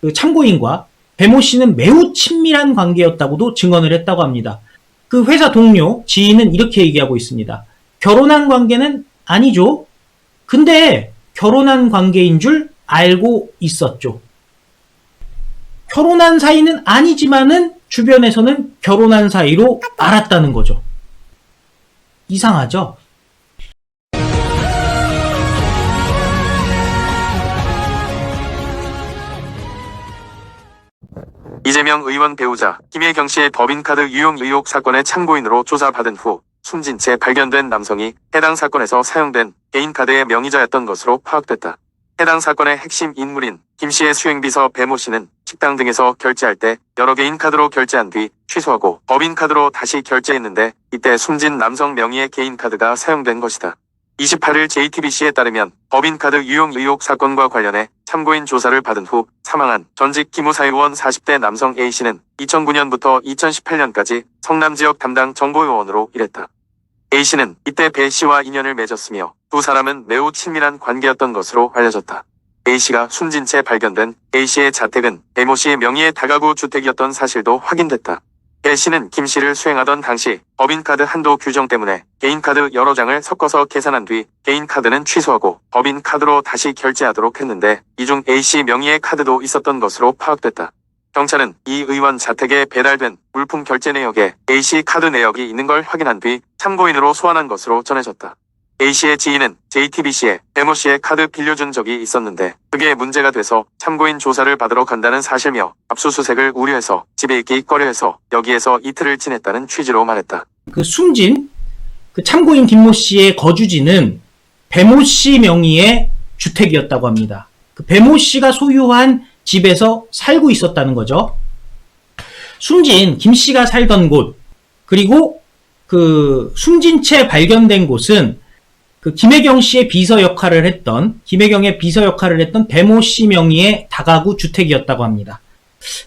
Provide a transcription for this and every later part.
그 참고인과 배모 씨는 매우 친밀한 관계였다고도 증언을 했다고 합니다. 그 회사 동료 지인은 이렇게 얘기하고 있습니다. 결혼한 관계는 아니죠. 근데 결혼한 관계인 줄 알고 있었죠. 결혼한 사이는 아니지만은 주변에서는 결혼한 사이로 알았다는 거죠. 이상하죠? 이재명 의원 배우자 김혜경 씨의 법인카드 유용 의혹 사건의 참고인으로 조사받은 후 숨진 채 발견된 남성이 해당 사건에서 사용된 개인카드의 명의자였던 것으로 파악됐다. 해당 사건의 핵심 인물인 김 씨의 수행비서 배모 씨는 식당 등에서 결제할 때 여러 개인 카드로 결제한 뒤 취소하고 법인 카드로 다시 결제했는데 이때 숨진 남성 명의의 개인 카드가 사용된 것이다. 28일 JTBC에 따르면 법인카드 유용 의혹 사건과 관련해 참고인 조사를 받은 후 사망한 전직 기무사의원 40대 남성 A씨는 2009년부터 2018년까지 성남 지역 담당 정보요원으로 일했다. A씨는 이때 배씨와 인연을 맺었으며 두 사람은 매우 친밀한 관계였던 것으로 알려졌다. A씨가 숨진 채 발견된 A씨의 자택은 배모씨의 명의의 다가구 주택이었던 사실도 확인됐다. A씨는 김씨를 수행하던 당시 법인카드 한도 규정 때문에 개인카드 여러 장을 섞어서 계산한 뒤 개인카드는 취소하고 법인카드로 다시 결제하도록 했는데 이 중 A씨 명의의 카드도 있었던 것으로 파악됐다. 경찰은 이 의원 자택에 배달된 물품 결제 내역에 A씨 카드 내역이 있는 걸 확인한 뒤 참고인으로 소환한 것으로 전해졌다. A씨의 지인은 JTBC에 배모 씨의 카드 빌려준 적이 있었는데 그게 문제가 돼서 참고인 조사를 받으러 간다는 사실며 압수수색을 우려해서 집에 있기 꺼려해서 여기에서 이틀을 지냈다는 취지로 말했다. 그 숨진 그 참고인 김모 씨의 거주지는 배모 씨 명의의 주택이었다고 합니다. 그 배모 씨가 소유한 집에서 살고 있었다는 거죠. 숨진 김 씨가 살던 곳 그리고 그 숨진 채 발견된 곳은 그 김혜경 씨의 비서 역할을 했던 김혜경의 비서 역할을 했던 배모 씨 명의의 다가구 주택이었다고 합니다.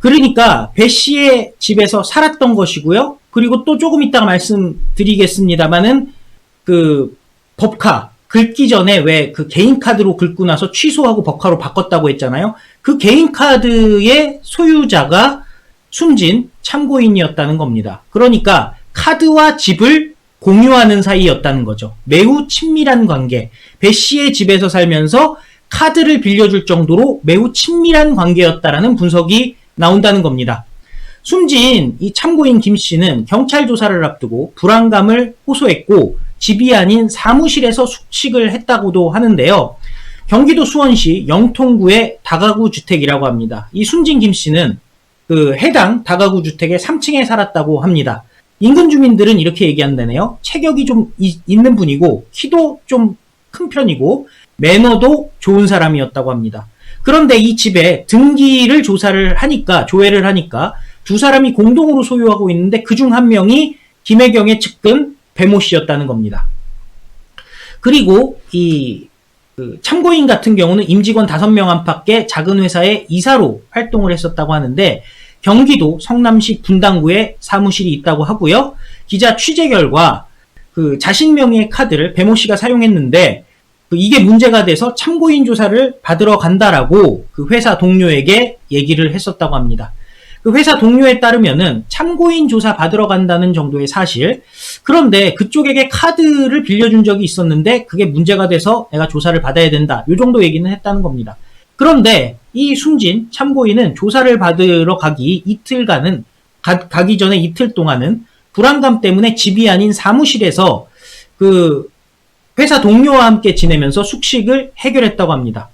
그러니까 배 씨의 집에서 살았던 것이고요. 그리고 또 조금 이따가 말씀드리겠습니다만은 그 법카 긁기 전에 왜 그 개인 카드로 긁고 나서 취소하고 법카로 바꿨다고 했잖아요. 그 개인 카드의 소유자가 숨진 참고인이었다는 겁니다. 그러니까 카드와 집을 공유하는 사이였다는 거죠. 매우 친밀한 관계. 배 씨의 집에서 살면서 카드를 빌려줄 정도로 매우 친밀한 관계였다라는 분석이 나온다는 겁니다. 숨진 이 참고인 김 씨는 경찰 조사를 앞두고 불안감을 호소했고 집이 아닌 사무실에서 숙식을 했다고도 하는데요. 경기도 수원시 영통구의 다가구 주택이라고 합니다. 이 숨진 김 씨는 그 해당 다가구 주택의 3층에 살았다고 합니다. 인근 주민들은 이렇게 얘기한다네요. 체격이 좀 이- 있는 분이고 키도 좀 큰 편이고 매너도 좋은 사람이었다고 합니다. 그런데 이 집에 등기를 조사를 하니까 조회를 하니까 두 사람이 공동으로 소유하고 있는데 그 중 한 명이 김혜경의 측근 배모 씨였다는 겁니다. 그리고 이그 참고인 같은 경우는 임직원 5명 안팎의 작은 회사의 이사로 활동을 했었다고 하는데 경기도 성남시 분당구에 사무실이 있다고 하고요. 기자 취재 결과 그 자신 명의의 카드를 배모 씨가 사용했는데 그 이게 문제가 돼서 참고인 조사를 받으러 간다라고 그 회사 동료에게 얘기를 했었다고 합니다. 그 회사 동료에 따르면은 참고인 조사 받으러 간다는 정도의 사실. 그런데 그쪽에게 카드를 빌려준 적이 있었는데 그게 문제가 돼서 내가 조사를 받아야 된다. 요 정도 얘기는 했다는 겁니다. 그런데 이 숨진 참고인은 조사를 받으러 가기 이틀간은 가, 가기 전에 이틀 동안은 불안감 때문에 집이 아닌 사무실에서 그 회사 동료와 함께 지내면서 숙식을 해결했다고 합니다.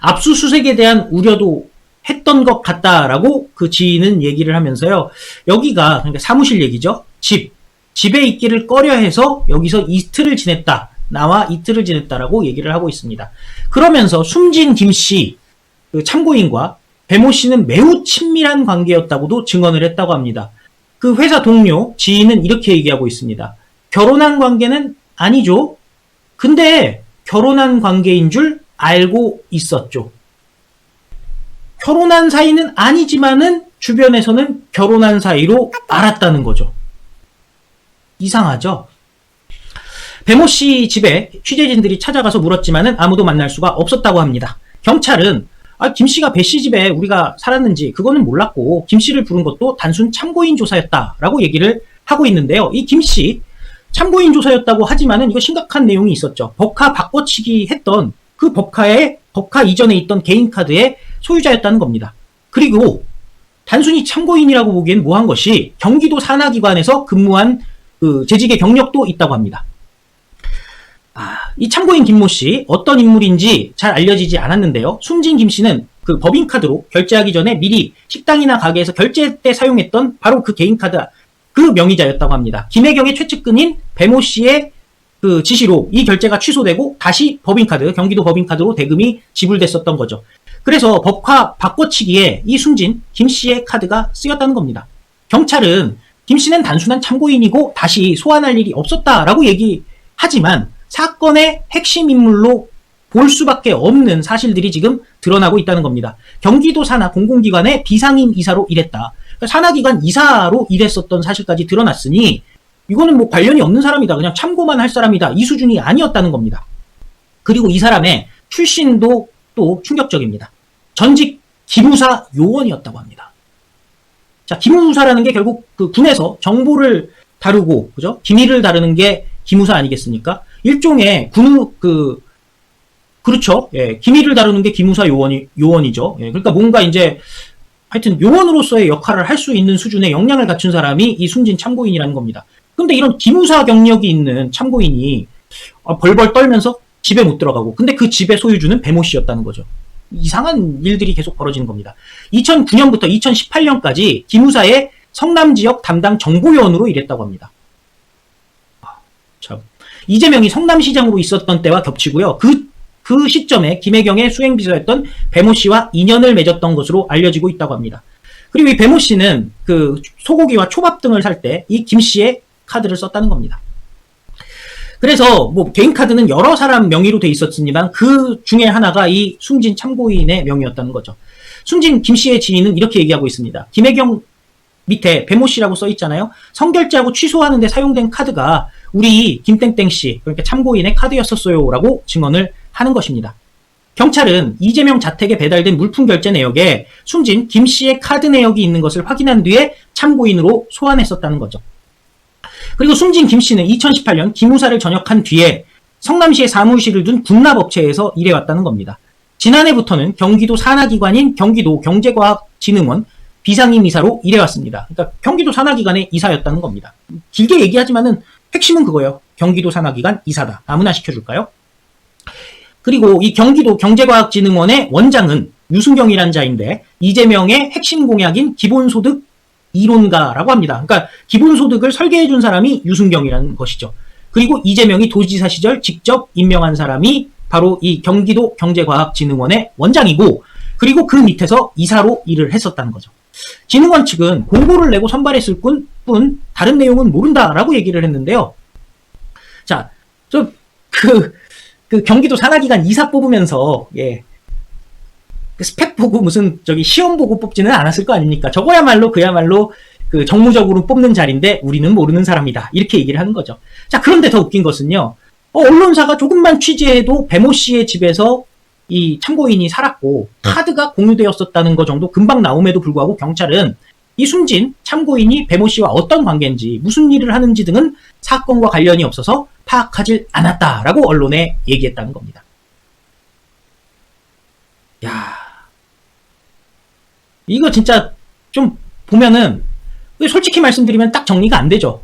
압수수색에 대한 우려도 했던 것 같다라고 그 지인은 얘기를 하면서요. 여기가 그러니까 사무실 얘기죠. 집. 집에 있기를 꺼려 해서 여기서 이틀을 지냈다. 나와 이틀을 지냈다라고 얘기를 하고 있습니다. 그러면서 숨진 김 씨, 그 참고인과 배모 씨는 매우 친밀한 관계였다고도 증언을 했다고 합니다. 그 회사 동료, 지인은 이렇게 얘기하고 있습니다. 결혼한 관계는 아니죠. 근데 결혼한 관계인 줄 알고 있었죠. 결혼한 사이는 아니지만은 주변에서는 결혼한 사이로 알았다는 거죠. 이상하죠? 배모 씨 집에 취재진들이 찾아가서 물었지만은 아무도 만날 수가 없었다고 합니다. 경찰은 아, 김 씨가 배 씨 집에 우리가 살았는지 그거는 몰랐고 김 씨를 부른 것도 단순 참고인 조사였다라고 얘기를 하고 있는데요. 이 김 씨 참고인 조사였다고 하지만은 이거 심각한 내용이 있었죠. 법카 바꿔치기 했던 그 법카에 법카 이전에 있던 개인 카드의 소유자였다는 겁니다. 그리고 단순히 참고인이라고 보기엔 뭐한 것이 경기도 산하기관에서 근무한 그 재직의 경력도 있다고 합니다. 아, 이 참고인 김모 씨 어떤 인물인지 잘 알려지지 않았는데요. 숨진 김 씨는 그 법인 카드로 결제하기 전에 미리 식당이나 가게에서 결제 때 사용했던 바로 그 개인 카드 그 명의자였다고 합니다. 김혜경의 최측근인 배모 씨의 그 지시로 이 결제가 취소되고 다시 법인카드, 경기도 법인카드로 대금이 지불됐었던 거죠. 그래서 법화 바꿔치기에 이 숨진 김 씨의 카드가 쓰였다는 겁니다. 경찰은 김 씨는 단순한 참고인이고 다시 소환할 일이 없었다라고 얘기하지만 사건의 핵심 인물로 볼 수밖에 없는 사실들이 지금 드러나고 있다는 겁니다. 경기도 산하 공공기관의 비상임 이사로 일했다. 그러니까 산하기관 이사로 일했었던 사실까지 드러났으니 이거는 뭐 관련이 없는 사람이다. 그냥 참고만 할 사람이다. 이 수준이 아니었다는 겁니다. 그리고 이 사람의 출신도 또 충격적입니다. 전직 기무사 요원이었다고 합니다. 자, 기무사라는 게 결국 그 군에서 정보를 다루고, 그죠? 기밀을 다루는 게 기무사 아니겠습니까? 일종의 군우, 그, 그렇죠. 예, 기밀을 다루는 게 기무사 요원이, 요원이죠. 예, 그러니까 뭔가 이제, 하여튼 요원으로서의 역할을 할 수 있는 수준의 역량을 갖춘 사람이 이 숨진 참고인이라는 겁니다. 근데 이런 기무사 경력이 있는 참고인이 아, 벌벌 떨면서 집에 못 들어가고 근데 그 집의 소유주는 배모 씨였다는 거죠. 이상한 일들이 계속 벌어지는 겁니다. 2009년부터 2018년까지 기무사의 성남 지역 담당 정보요원으로 일했다고 합니다. 이재명이 성남시장으로 있었던 때와 겹치고요. 그, 그 시점에 김혜경의 수행비서였던 배모 씨와 인연을 맺었던 것으로 알려지고 있다고 합니다. 그리고 이 배모 씨는 그 소고기와 초밥 등을 살 때 이 김 씨의 카드를 썼다는 겁니다. 그래서 뭐 개인 카드는 여러 사람 명의로 돼 있었습니다만 그 중에 하나가 이 숨진 참고인의 명의였다는 거죠. 숨진 김 씨의 지인은 이렇게 얘기하고 있습니다. 김혜경 밑에 배모 씨라고 써 있잖아요. 성결제하고 취소하는데 사용된 카드가 우리 김땡땡 씨 그러니까 참고인의 카드였었어요라고 증언을 하는 것입니다. 경찰은 이재명 자택에 배달된 물품 결제 내역에 숨진 김 씨의 카드 내역이 있는 것을 확인한 뒤에 참고인으로 소환했었다는 거죠. 그리고 숨진 김 씨는 2018년 기무사를 전역한 뒤에 성남시에 사무실을 둔 군납업체에서 일해왔다는 겁니다. 지난해부터는 경기도 산하기관인 경기도 경제과학진흥원 비상임 이사로 일해왔습니다. 그러니까 경기도 산하기관의 이사였다는 겁니다. 길게 얘기하지만은 핵심은 그거예요. 경기도 산하기관 이사다. 아무나 시켜줄까요? 그리고 이 경기도 경제과학진흥원의 원장은 유승경이란 자인데 이재명의 핵심 공약인 기본소득 이론가라고 합니다. 그러니까 기본소득을 설계해 준 사람이 유승경이라는 것이죠. 그리고 이재명이 도지사 시절 직접 임명한 사람이 바로 이 경기도 경제과학진흥원의 원장이고 그리고 그 밑에서 이사로 일을 했었다는 거죠. 진흥원 측은 공고를 내고 선발했을 뿐, 뿐 다른 내용은 모른다라고 얘기를 했는데요. 자, 저 그 그 경기도 산하기관 이사 뽑으면서 예. 그 스펙 보고 무슨 저기 시험 보고 뽑지는 않았을 거 아닙니까? 저거야말로 그야말로 그 정무적으로 뽑는 자리인데 우리는 모르는 사람이다. 이렇게 얘기를 하는 거죠. 자, 그런데 더 웃긴 것은요. 어, 언론사가 조금만 취재해도 배모 씨의 집에서 이 참고인이 살았고 카드가 공유되었었다는 것 정도 금방 나옴에도 불구하고 경찰은 이 숨진 참고인이 배모 씨와 어떤 관계인지 무슨 일을 하는지 등은 사건과 관련이 없어서 파악하지 않았다라고 언론에 얘기했다는 겁니다. 야, 이거 진짜 좀 보면은 솔직히 말씀드리면 딱 정리가 안 되죠.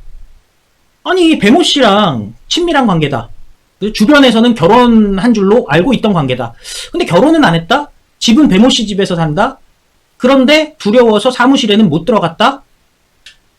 아니 배모 씨랑 친밀한 관계다. 주변에서는 결혼한 줄로 알고 있던 관계다. 근데 결혼은 안 했다? 집은 배모 씨 집에서 산다? 그런데 두려워서 사무실에는 못 들어갔다?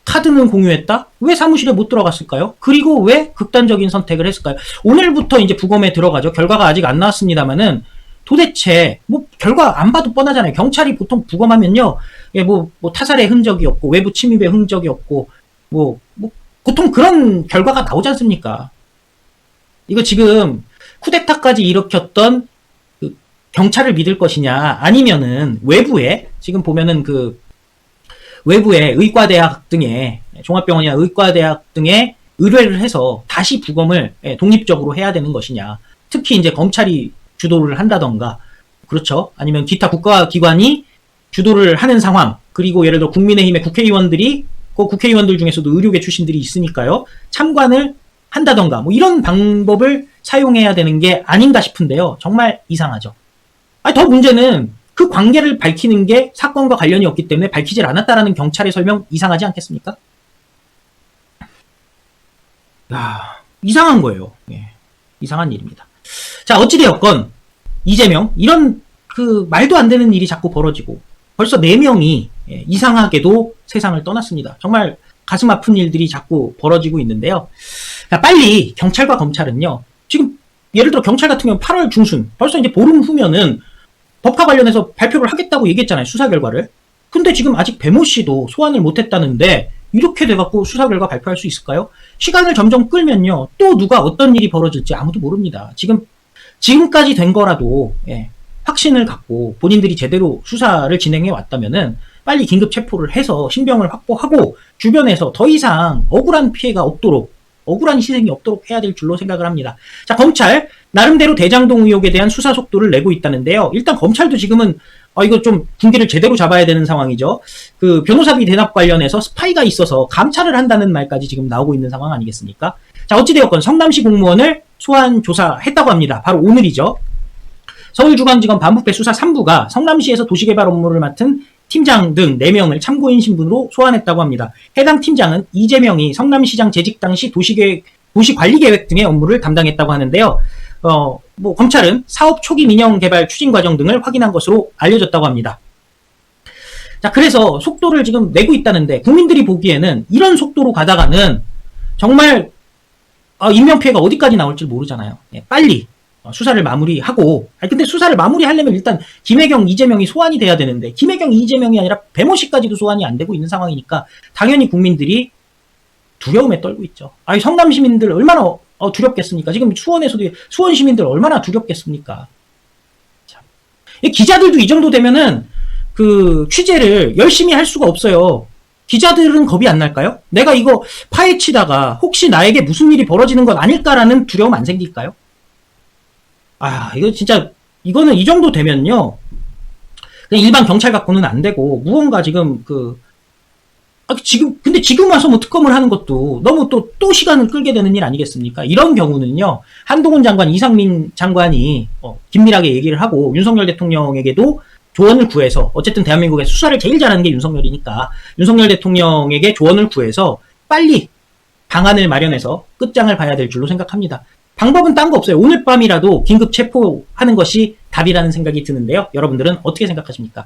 카드는 공유했다? 왜 사무실에 못 들어갔을까요? 그리고 왜 극단적인 선택을 했을까요? 오늘부터 이제 부검에 들어가죠. 결과가 아직 안 나왔습니다만은 도대체 뭐 결과 안 봐도 뻔하잖아요. 경찰이 보통 부검하면요, 예, 뭐, 뭐 타살의 흔적이 없고 외부 침입의 흔적이 없고 뭐, 뭐 보통 그런 결과가 나오지 않습니까? 이거 지금 쿠데타까지 일으켰던 그 경찰을 믿을 것이냐 아니면은 외부에 지금 보면은 그 외부의 의과대학 등의 종합병원이나 의과대학 등의 의뢰를 해서 다시 부검을 예, 독립적으로 해야 되는 것이냐 특히 이제 검찰이 주도를 한다던가 그렇죠. 아니면 기타 국가기관이 주도를 하는 상황, 그리고 예를 들어 국민의힘의 국회의원들이, 그 국회의원들 중에서도 의료계 출신들이 있으니까요. 참관을 한다던가, 뭐 이런 방법을 사용해야 되는 게 아닌가 싶은데요. 정말 이상하죠. 아니, 더 문제는 그 관계를 밝히는 게 사건과 관련이 없기 때문에 밝히질 않았다라는 경찰의 설명 이상하지 않겠습니까? 야, 이상한 거예요. 예, 이상한 일입니다. 자, 어찌되었건, 이재명, 이런 그 말도 안 되는 일이 자꾸 벌어지고, 벌써 4명이 예, 이상하게도 세상을 떠났습니다. 정말 가슴 아픈 일들이 자꾸 벌어지고 있는데요. 자, 빨리 경찰과 검찰은요, 지금 예를 들어 경찰 같은 경우는 8월 중순, 벌써 이제 보름 후면은 법과 관련해서 발표를 하겠다고 얘기했잖아요, 수사 결과를. 근데 지금 아직 배모 씨도 소환을 못했다는데, 이렇게 돼갖고 수사 결과 발표할 수 있을까요? 시간을 점점 끌면요, 또 누가 어떤 일이 벌어질지 아무도 모릅니다. 지금, 지금까지 된 거라도, 예, 확신을 갖고 본인들이 제대로 수사를 진행해 왔다면은 빨리 긴급 체포를 해서 신병을 확보하고 주변에서 더 이상 억울한 피해가 없도록 억울한 희생이 없도록 해야 될 줄로 생각을 합니다. 자, 검찰 나름대로 대장동 의혹에 대한 수사 속도를 내고 있다는데요. 일단 검찰도 지금은 어, 이거 좀 군기를 제대로 잡아야 되는 상황이죠. 그 변호사비 대납 관련해서 스파이가 있어서 감찰을 한다는 말까지 지금 나오고 있는 상황 아니겠습니까? 자, 어찌되었건 성남시 공무원을 소환 조사했다고 합니다. 바로 오늘이죠. 서울중앙지검 반부패 수사 3부가 성남시에서 도시개발 업무를 맡은 팀장 등 4명을 참고인 신분으로 소환했다고 합니다. 해당 팀장은 이재명이 성남시장 재직 당시 도시계획, 도시관리계획 등의 업무를 담당했다고 하는데요. 어, 뭐, 검찰은 사업 초기 민영 개발 추진 과정 등을 확인한 것으로 알려졌다고 합니다. 자, 그래서 속도를 지금 내고 있다는데, 국민들이 보기에는 이런 속도로 가다가는 정말, 어, 인명 피해가 어디까지 나올지 모르잖아요. 예, 빨리 어, 수사를 마무리하고, 아니, 근데 수사를 마무리하려면 일단 김혜경, 이재명이 소환이 돼야 되는데, 김혜경, 이재명이 아니라 배모 씨까지도 소환이 안 되고 있는 상황이니까, 당연히 국민들이 두려움에 떨고 있죠. 아니, 성남 시민들 얼마나 어, 두렵겠습니까? 지금 수원에서도, 수원 시민들 얼마나 두렵겠습니까? 참. 이 기자들도 이 정도 되면은, 그, 취재를 열심히 할 수가 없어요. 기자들은 겁이 안 날까요? 내가 이거 파헤치다가 혹시 나에게 무슨 일이 벌어지는 것 아닐까라는 두려움 안 생길까요? 아, 이거 진짜, 이거는 이 정도 되면요. 그냥 일반 경찰 갖고는 안 되고, 무언가 지금 그, 아, 지금, 근데 지금 와서 뭐 특검을 하는 것도 너무 또, 또 시간을 끌게 되는 일 아니겠습니까? 이런 경우는요, 한동훈 장관, 이상민 장관이, 어, 긴밀하게 얘기를 하고, 윤석열 대통령에게도 조언을 구해서, 어쨌든 대한민국의 수사를 제일 잘하는 게 윤석열이니까, 윤석열 대통령에게 조언을 구해서 빨리 방안을 마련해서 끝장을 봐야 될 줄로 생각합니다. 방법은 딴 거 없어요. 오늘 밤이라도 긴급 체포하는 것이 답이라는 생각이 드는데요. 여러분들은 어떻게 생각하십니까?